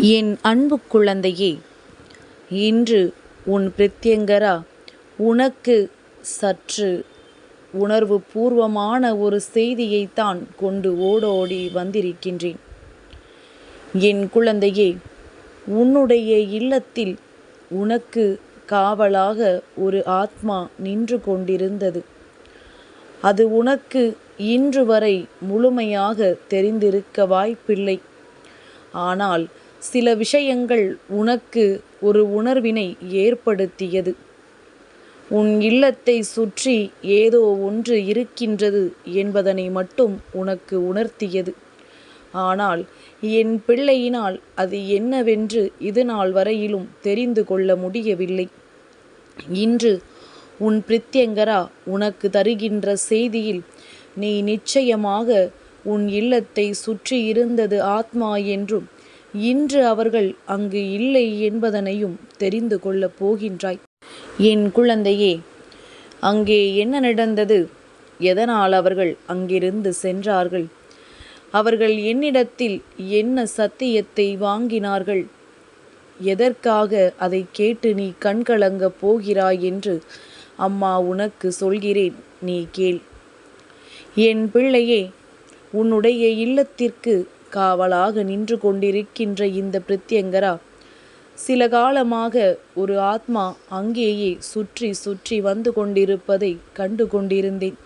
என் அன்பு குழந்தையே இன்று உன் பிரத்யங்கரா உனக்கு சற்று உணர்வு பூர்வமான ஒரு செய்தியைத்தான் கொண்டு ஓடோடி வந்திருக்கின்றேன். என் குழந்தையே உன்னுடைய இல்லத்தில் உனக்கு காவலாக ஒரு ஆத்மா நின்று கொண்டிருந்தது. அது உனக்கு இன்று வரை முழுமையாக தெரிந்திருக்க வாய்ப்பில்லை. ஆனால் சில விஷயங்கள் உனக்கு ஒரு உணர்வினை ஏற்படுத்தியது. உன் இல்லத்தை சுற்றி ஏதோ ஒன்று இருக்கின்றது என்பதனை மட்டும் உனக்கு உணர்த்தியது. ஆனால் என் பிள்ளையினால் அது என்னவென்று இது நாள் வரையிலும் தெரிந்து கொள்ள முடியவில்லை. இன்று உன் பிரித்யங்கரா உனக்கு தருகின்ற செய்தியில் நீ நிச்சயமாக உன் இல்லத்தை சுற்றி இருந்தது ஆத்மா என்றும் இன்று அவர்கள் அங்கு இல்லை என்பதனையும் தெரிந்து கொள்ளப் போகின்றாய். என் குழந்தையே அங்கே என்ன நடந்தது? எதனால் அவர்கள் அங்கிருந்து சென்றார்கள்? அவர்கள் என்னிடத்தில் என்ன சத்தியத்தை வாங்கினார்கள்? எதற்காக அதை கேட்டு நீ கண்கலங்கப் போகிறாய் என்று அம்மா உனக்கு சொல்கிறேன் நீ கேள். என் பிள்ளையே உன்னுடைய இல்லத்திற்கு காவலாக நின்று கொண்டிருக்கின்ற இந்த பிரத்யங்கரா சில காலமாக ஒரு ஆத்மா அங்கேயே சுற்றி சுற்றி வந்து கொண்டிருப்பதை கண்டு கொண்டிருந்தேன்.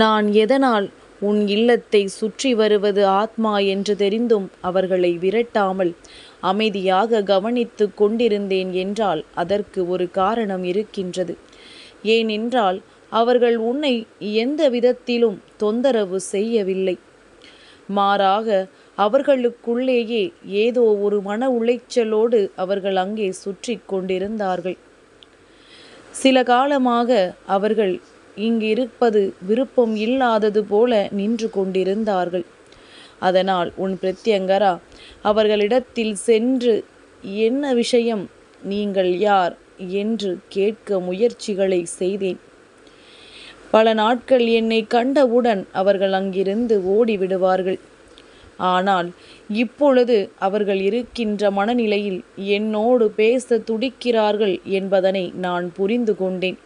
நான் எதனால் உன் இல்லத்தை சுற்றி வருவது ஆத்மா என்று தெரிந்தும் அவர்களை விரட்டாமல் அமைதியாக கவனித்து கொண்டிருந்தேன் என்றால் அதற்கு ஒரு காரணம் இருக்கின்றது. ஏனென்றால் அவர்கள் உன்னை எந்த விதத்திலும் தொந்தரவு செய்யவில்லை. மாறாக அவர்களுக்குள்ளேயே ஏதோ ஒரு மன உளைச்சலோடு அவர்கள் அங்கே சுற்றி கொண்டிருந்தார்கள். சில காலமாக அவர்கள் இங்கிருப்பது விருப்பம் இல்லாதது போல நின்று கொண்டிருந்தார்கள். அதனால் உன் பிரத்யங்கரா அவர்களிடத்தில் சென்று என்ன விஷயம்? நீங்கள் யார்? என்று கேட்க முயற்சிகளை செய்தேன். பல நாட்கள் என்னை கண்டவுடன் அவர்கள் அங்கிருந்து ஓடிவிடுவார்கள். ஆனால் இப்பொழுது அவர்கள் இருக்கின்ற மனநிலையில் என்னோடு பேச துடிக்கிறார்கள் என்பதனை நான் புரிந்து கொண்டேன்.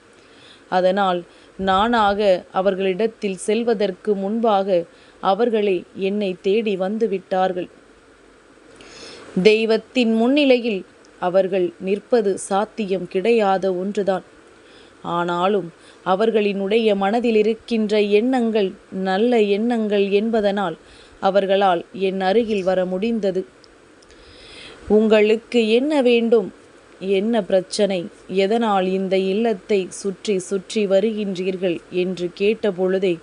அதனால் நானாக அவர்களிடத்தில் செல்வதற்கு முன்பாக அவர்களே என்னை தேடி வந்து விட்டார்கள். தெய்வத்தின் முன்னிலையில் அவர்கள் நிற்பது சாத்தியம் கிடையாத ஒன்றுதான். ஆனாலும் அவர்களினுடைய மனதில் இருக்கின்ற எண்ணங்கள் நல்ல எண்ணங்கள் என்பதனால் அவர்களால் என் அருகில் வர முடிந்தது. உங்களுக்கு என்ன வேண்டும்? என்ன பிரச்சனை? எதனால் இந்த இல்லத்தை சுற்றி சுற்றி வருகின்றீர்கள்? என்று கேட்டபொழுதே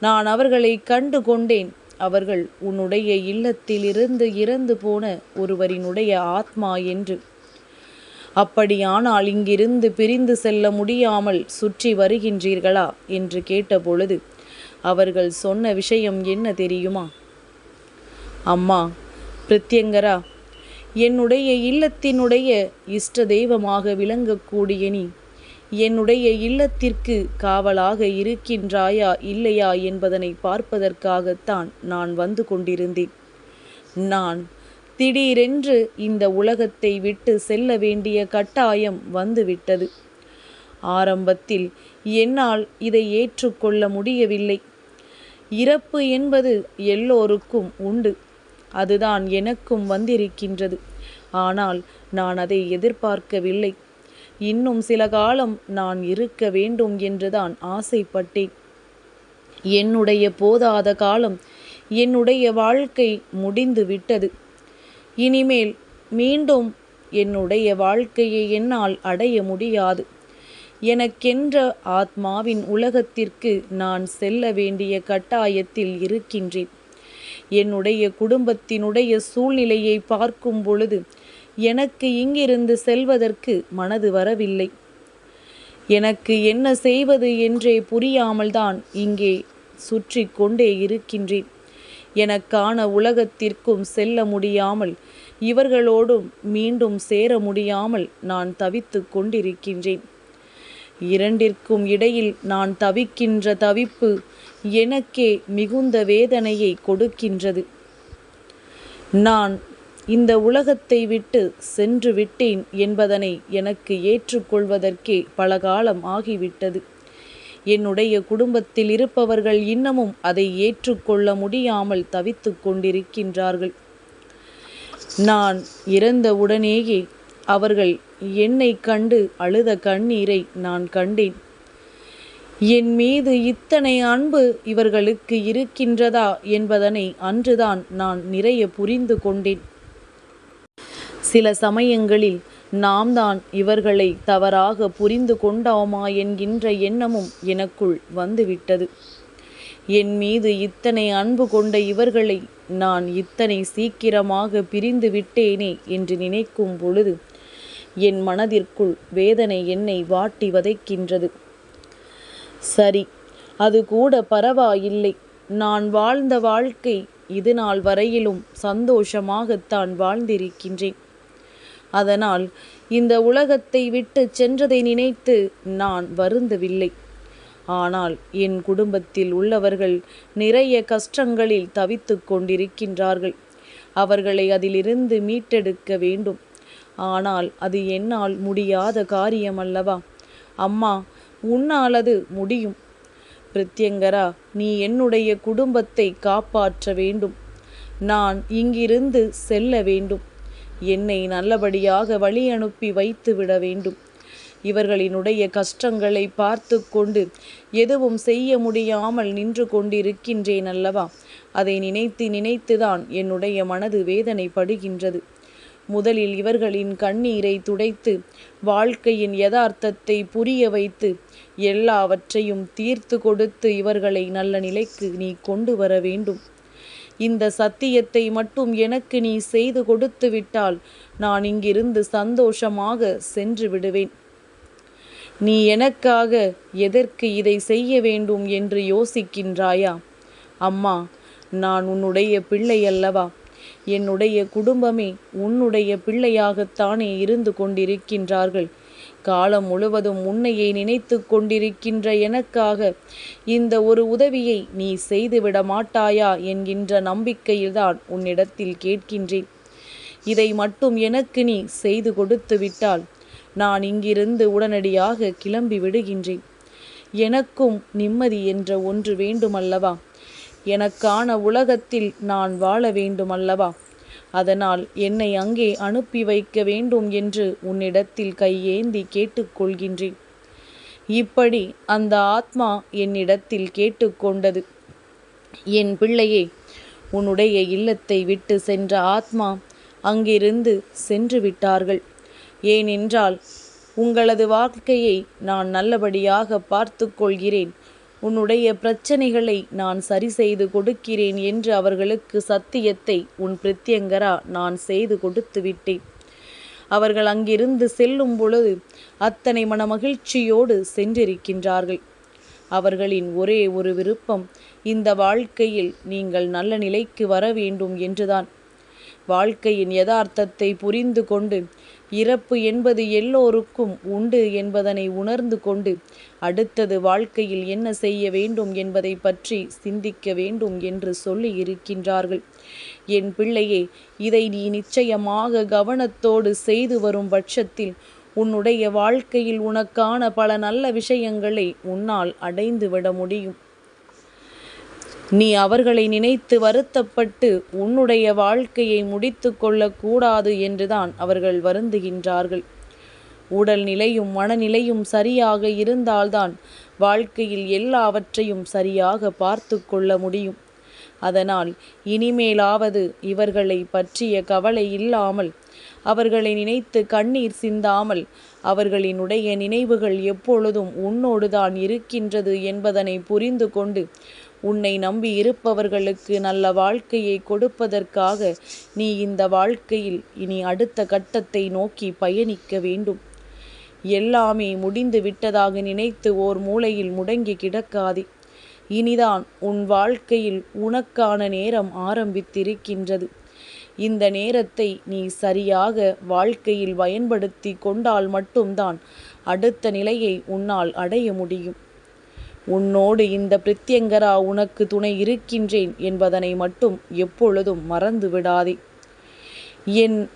நான் அவர்களை கண்டு கொண்டேன். அவர்கள் உன்னுடைய இல்லத்திலிருந்து இறந்து போன ஒருவரினுடைய ஆத்மா என்று. அப்படியானால் இங்கிருந்து பிரிந்து செல்ல முடியாமல் சுற்றி வருகின்றீர்களா? என்று கேட்டபொழுது அவர்கள் சொன்ன விஷயம் என்ன தெரியுமா? அம்மா பிரத்யங்கரா என்னுடைய இல்லத்தினுடைய இஷ்ட தெய்வமாக விளங்கக்கூடிய நீ என்னுடைய இல்லத்திற்கு காவலாக இருக்கின்றாயா இல்லையா என்பதனை பார்ப்பதற்காகத்தான் நான் வந்து கொண்டிருந்தேன். நான் திடீரென்று இந்த உலகத்தை விட்டு செல்ல வேண்டிய கட்டாயம் வந்துவிட்டது. ஆரம்பத்தில் என்னால் இதை ஏற்றுக்கொள்ள முடியவில்லை. இறப்பு என்பது எல்லோருக்கும் உண்டு. அதுதான் எனக்கும் வந்திருக்கின்றது. ஆனால் நான் அதை எதிர்பார்க்கவில்லை. இன்னும் சில காலம் நான் இருக்க வேண்டும் என்றுதான் ஆசைப்பட்டேன். என்னுடைய போதாத காலம் என்னுடைய வாழ்க்கை முடிந்து விட்டது இனிமேல் மீண்டும் என்னுடைய வாழ்க்கையை என்னால் அடைய முடியாது. எனக்கென்ற ஆத்மாவின் உலகத்திற்கு நான் செல்ல வேண்டிய கட்டாயத்தில் இருக்கின்றேன். என்னுடைய குடும்பத்தினுடைய சூழ்நிலையை பார்க்கும் பொழுது எனக்கு இங்கிருந்து செல்வதற்கு மனது வரவில்லை. எனக்கு என்ன செய்வது என்றே புரியாமல் தான் இங்கே சுற்றி கொண்டே இருக்கின்றேன். எனக்கான உலகத்திற்கும் செல்ல முடியாமல் இவர்களோடும் மீண்டும் சேர முடியாமல் நான் தவித்து கொண்டிருக்கின்றேன். இரண்டிற்கும் இடையில் நான் தவிக்கின்ற தவிப்பு எனக்கே மிகுந்த வேதனையை கொடுக்கின்றது. நான் இந்த உலகத்தை விட்டு சென்று விட்டேன் என்பதனை எனக்கு ஏற்றுக்கொள்வதற்கே பல காலம் ஆகிவிட்டது. என்னுடைய குடும்பத்தில் இருப்பவர்கள் இன்னமும் அதை ஏற்றுக்கொள்ள முடியாமல் தவித்து கொண்டிருக்கின்றார்கள். நான் இறந்தவுடனேயே அவர்கள் என்னை கண்டு அழுத கண்ணீரை நான் கண்டேன். என் மீது இத்தனை அன்பு இவர்களுக்கு இருக்கின்றதா என்பதனை அன்றுதான் நான் நிறைய புரிந்து கொண்டேன். சில சமயங்களில் நாம் தான் இவர்களை தவறாக புரிந்து கொண்டோமா என்கின்ற எண்ணமும் எனக்குள் வந்துவிட்டது. என் மீது இத்தனை அன்பு கொண்ட இவர்களை நான் இத்தனை சீக்கிரமாக பிரிந்து விட்டேனே என்று நினைக்கும் பொழுது என் மனதிற்குள் வேதனை என்னை வாட்டி வதைக்கின்றது. சரி அது கூட பரவாயில்லை. நான் வாழ்ந்த வாழ்க்கை இது நாள் வரையிலும் சந்தோஷமாகத்தான் வாழ்ந்திருக்கின்றேன். அதனால் இந்த உலகத்தை விட்டு சென்றதை நினைத்து நான் வருந்தவில்லை. ஆனால் என் குடும்பத்தில் உள்ளவர்கள் நிறைய கஷ்டங்களில் தவித்து கொண்டிருக்கின்றார்கள். அவர்களை அதிலிருந்து மீட்டெடுக்க வேண்டும். ஆனால் அது என்னால் முடியாத காரியம் அல்லவா அம்மா உன்னால் அது முடியும். பிரத்யங்கரா நீ என்னுடைய குடும்பத்தை காப்பாற்ற வேண்டும். நான் இங்கிருந்து செல்ல வேண்டும். என்னை நல்லபடியாக வழி அனுப்பி வைத்து விட வேண்டும். இவர்களினுடைய கஷ்டங்களை பார்த்து கொண்டு எதுவும் செய்ய முடியாமல் நின்று கொண்டிருக்கின்றேன் அல்லவா? அதை நினைத்து நினைத்துதான் என்னுடைய மனது வேதனைப்படுகின்றது. முதலில் இவர்களின் கண்ணீரை துடைத்து வாழ்க்கையின் யதார்த்தத்தை புரிய வைத்து எல்லாவற்றையும் தீர்த்து கொடுத்து இவர்களை நல்ல நிலைக்கு நீ கொண்டு வர வேண்டும். இந்த சத்தியத்தை மட்டும் எனக்கு நீ செய்து கொடுத்து விட்டால் நான் இங்கிருந்து சந்தோஷமாக சென்று விடுவேன். நீ எனக்காக எதற்கு இதை செய்ய வேண்டும் என்று யோசிக்கின்றாயா? அம்மா நான் உன்னுடைய பிள்ளை அல்லவா? என்னுடைய குடும்பமே உன்னுடைய பிள்ளையாகத்தானே இருந்து கொண்டிருக்கின்றார்கள். காலம் முழுவதும் உன்னையை நினைத்து கொண்டிருக்கின்ற எனக்காக இந்த ஒரு உதவியை நீ செய்துவிட மாட்டாயா என்கின்ற நம்பிக்கையில்தான் உன்னிடத்தில் கேட்கின்றேன். இதை மட்டும் எனக்கு நீ செய்து கொடுத்து விட்டால் நான் இங்கிருந்து உடனடியாக கிளம்பி விடுகின்றேன். எனக்கும் நிம்மதி என்ற ஒன்று வேண்டுமல்லவா? எனக்கான உலகத்தில் நான் வாழ வேண்டுமல்லவா? அதனால் என்னை அங்கே அனுப்பி வைக்க வேண்டும் என்று உன்னிடத்தில் கையேந்தி கேட்டுக்கொள்கின்றேன். இப்படி அந்த ஆத்மா என்னிடத்தில் கேட்டுக்கொண்டது. என் பிள்ளையே உன்னுடைய இல்லத்தை விட்டு சென்ற ஆத்மா அங்கிருந்து சென்று விட்டார்கள். ஏனென்றால் உங்களது வாழ்க்கையை நான் நல்லபடியாக பார்த்து கொள்கிறேன். உன்னுடைய பிரச்சனைகளை நான் சரி செய்து கொடுக்கிறேன் என்று அவர்களுக்கு சத்தியத்தை உன் பிரத்யங்கரா நான் செய்து கொடுத்து விட்டேன். அவர்கள் அங்கிருந்து செல்லும் பொழுது அத்தனை மன மகிழ்ச்சியோடு சென்றிருக்கின்றார்கள். அவர்களின் ஒரே ஒரு விருப்பம் இந்த வாழ்க்கையில் நீங்கள் நல்ல நிலைக்கு வர வேண்டும் என்றுதான். வாழ்க்கையின் யதார்த்தத்தை புரிந்து கொண்டு இறப்பு என்பது எல்லோருக்கும் உண்டு என்பதனை உணர்ந்து கொண்டு அடுத்தது வாழ்க்கையில் என்ன செய்ய வேண்டும் என்பதை பற்றி சிந்திக்க வேண்டும் என்று சொல்லி இருக்கின்றார்கள். என் பிள்ளையே இதை நீ நிச்சயமாக கவனத்தோடு செய்து வரும் பட்சத்தில் உன்னுடைய வாழ்க்கையில் உனக்கான பல நல்ல விஷயங்களை உன்னால் அடைந்துவிட முடியும். நீ அவர்களை நினைத்து வருத்தப்பட்டு உன்னுடைய வாழ்க்கையை முடித்து கொள்ளக்கூடாது என்றுதான் அவர்கள் வருந்துகின்றார்கள். உடல் நிலையும் மனநிலையும் சரியாக இருந்தால்தான் வாழ்க்கையில் எல்லாவற்றையும் சரியாக பார்த்து கொள்ள முடியும். அதனால் இனிமேலாவது இவர்களை பற்றிய கவலை இல்லாமல் அவர்களை நினைத்து கண்ணீர் சிந்தாமல் அவர்களினுடைய நினைவுகள் எப்பொழுதும் உன்னோடுதான் இருக்கின்றது என்பதனை புரிந்து கொண்டு உன்னை நம்பி இருப்பவர்களுக்கு நல்ல வாழ்க்கையை கொடுப்பதற்காக நீ இந்த வாழ்க்கையில் இனி அடுத்த கட்டத்தை நோக்கி பயணிக்க வேண்டும். எல்லாமே முடிந்து விட்டதாக நினைத்து ஓர் மூலையில் முடங்கி கிடக்காதே. இனிதான் உன் வாழ்க்கையில் உனக்கான நேரம் ஆரம்பித்திருக்கின்றது. இந்த நேரத்தை நீ சரியாக வாழ்க்கையில் பயன்படுத்தி கொண்டால் மட்டும்தான் அடுத்த நிலையை உன்னால் அடைய முடியும். உன்னோடு இந்த பிரித்யங்கரா உனக்கு துணை இருக்கின்றேன் என்பதனை மட்டும் எப்பொழுதும் மறந்து விடாதே. என்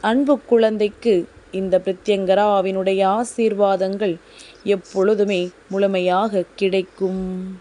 அன்பு குழந்தைக்கு இந்த பிரத்யங்கராவினுடைய ஆசீர்வாதங்கள் எப்பொழுதுமே முழுமையாக கிடைக்கும்.